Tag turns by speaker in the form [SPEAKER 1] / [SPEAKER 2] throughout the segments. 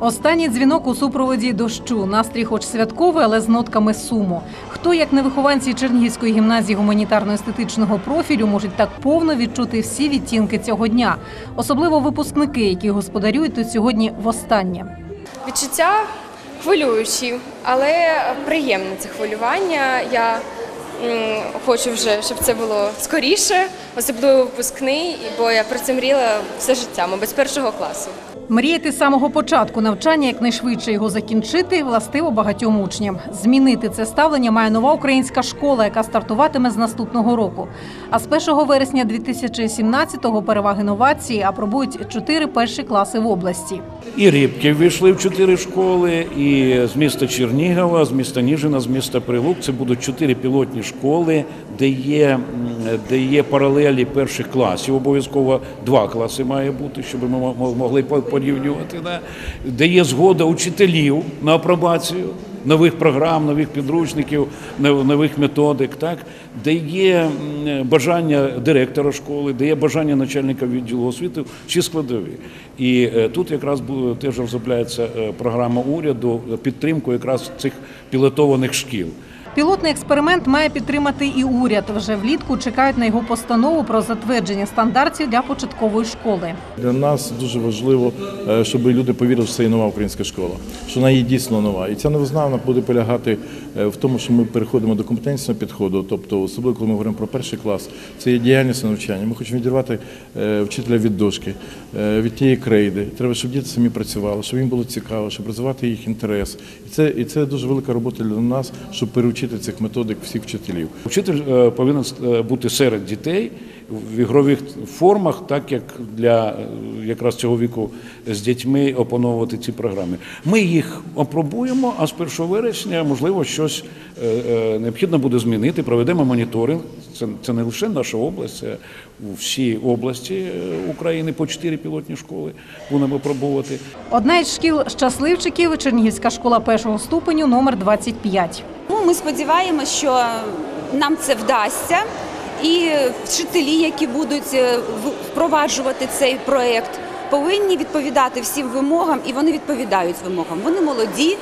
[SPEAKER 1] Останній дзвінок у супроводі дощу. Настрій, хоч святковий, але з нотками суму. Хто, як не вихованці Чернігівської гімназії гуманітарно-естетичного профілю, можуть так повно відчути всі відтінки цього дня, особливо випускники, які господарюють тут сьогодні востаннє.
[SPEAKER 2] Відчуття хвилюючі, але приємне це хвилювання. Я хочу вже, щоб це було скоріше, особливо випускний, бо я про це мріяла все життя, мабуть, з першого класу.
[SPEAKER 1] Мріяти з самого початку навчання якнайшвидше його закінчити властиво багатьом учням. Змінити це ставлення має нова українська школа, яка стартуватиме з наступного року. А з 1 вересня 2017-го переваги новації апробують чотири перші класи в області.
[SPEAKER 3] І Рібки війшли в чотири школи, і з міста Чернігова, з міста Ніжина, з міста Прилук. Це будуть чотири пілотні школи, де є, де є паралелі перших класів. Обов'язково два класи має бути, щоб ми мо- мо- могли по- порівнювати. Да? Де є згода учителів на апробацію. Нових програм, нових підручників, нових методик, так де є бажання директора школи, де є бажання начальника відділу освіти, всі складові. І е, тут якраз теж розробляється е, програма уряду е, підтримку якраз цих пілотованих шкіл.
[SPEAKER 1] Пілотний експеримент має підтримати і уряд. Вже влітку чекають на його постанову про затвердження стандартів для початкової школи.
[SPEAKER 4] Для нас дуже важливо, е, щоб люди повірили, що це є нова українська школа, що вона є дійсно нова. І ця новизна буде полягати е, в тому, що ми переходимо до компетенційного підходу, тобто, особливо коли ми говоримо про перший клас, це є діяльність навчання. Ми хочемо відірвати е, вчителя від дошки, від тієї крейди. Треба, щоб діти самі працювали, щоб їм було цікаво, щоб розвивати їх інтерес. І це, і це дуже велика робота для нас, щоб переучити цих методик всіх вчителів.
[SPEAKER 3] Вчитель е, повинен е, бути серед дітей в ігрових формах, так як для е, якраз цього віку з дітьми опановувати ці програми. Ми їх опробуємо, а з 1 вересня можливо щось необхідно буде змінити. Проведемо моніторинг. Це, це не лише наша область, це у всій області України по чотири пілотні школи будемо пробувати.
[SPEAKER 1] Одна із шкіл щасливчиків Чернігівська школа першого ступеню номер 25.
[SPEAKER 5] Ми сподіваємося, що нам це вдасться, і вчителі, які будуть е, впроваджувати цей проєкт, повинні відповідати всім вимогам, і вони відповідають вимогам. Вони молоді,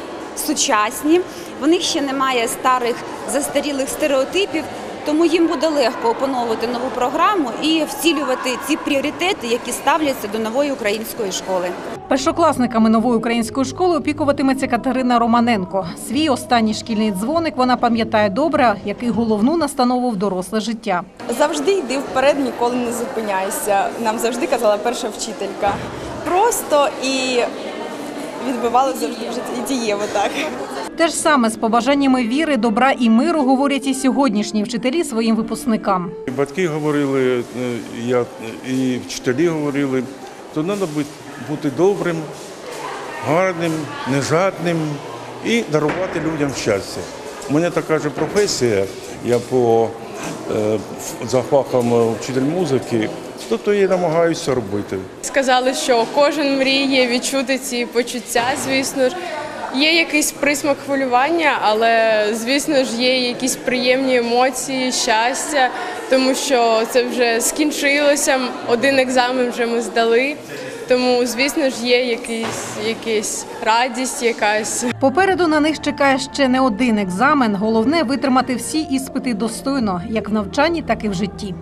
[SPEAKER 5] сучасні, в них ще немає старих застарілих стереотипів. Тому їм буде легко опановувати нову програму і вцілювати ці пріоритети, які ставляться до нової української школи.
[SPEAKER 1] Першокласниками нової української школи опікуватиметься Катерина Романенко. Свій останній шкільний дзвоник вона пам'ятає добре, як і головну настанову в доросле життя.
[SPEAKER 6] Завжди йди вперед, ніколи не зупиняйся. Нам завжди казала перша вчителька. Просто і відбивали завжди в житті і дієво так.
[SPEAKER 1] Те ж саме з побажаннями віри, добра і миру говорять і сьогоднішні вчителі своїм випускникам.
[SPEAKER 7] Батьки говорили, е, я, і вчителі говорили, то треба бути, добрим, гарним, нежадним і дарувати людям щастя. У мене така ж професія, я по е, за фахом е, вчитель музики, тобто я намагаюся робити.
[SPEAKER 2] Сказали, що кожен мріє відчути ці почуття, звісно ж. Є якийсь присмак хвилювання, але звісно ж є якісь приємні емоції, щастя, тому що це вже скінчилося. Один екзамен вже ми здали. Тому, звісно ж, є якийсь, якась радість, якась.
[SPEAKER 1] Попереду на них чекає ще не один екзамен. Головне витримати всі іспити достойно, як в навчанні, так і в житті.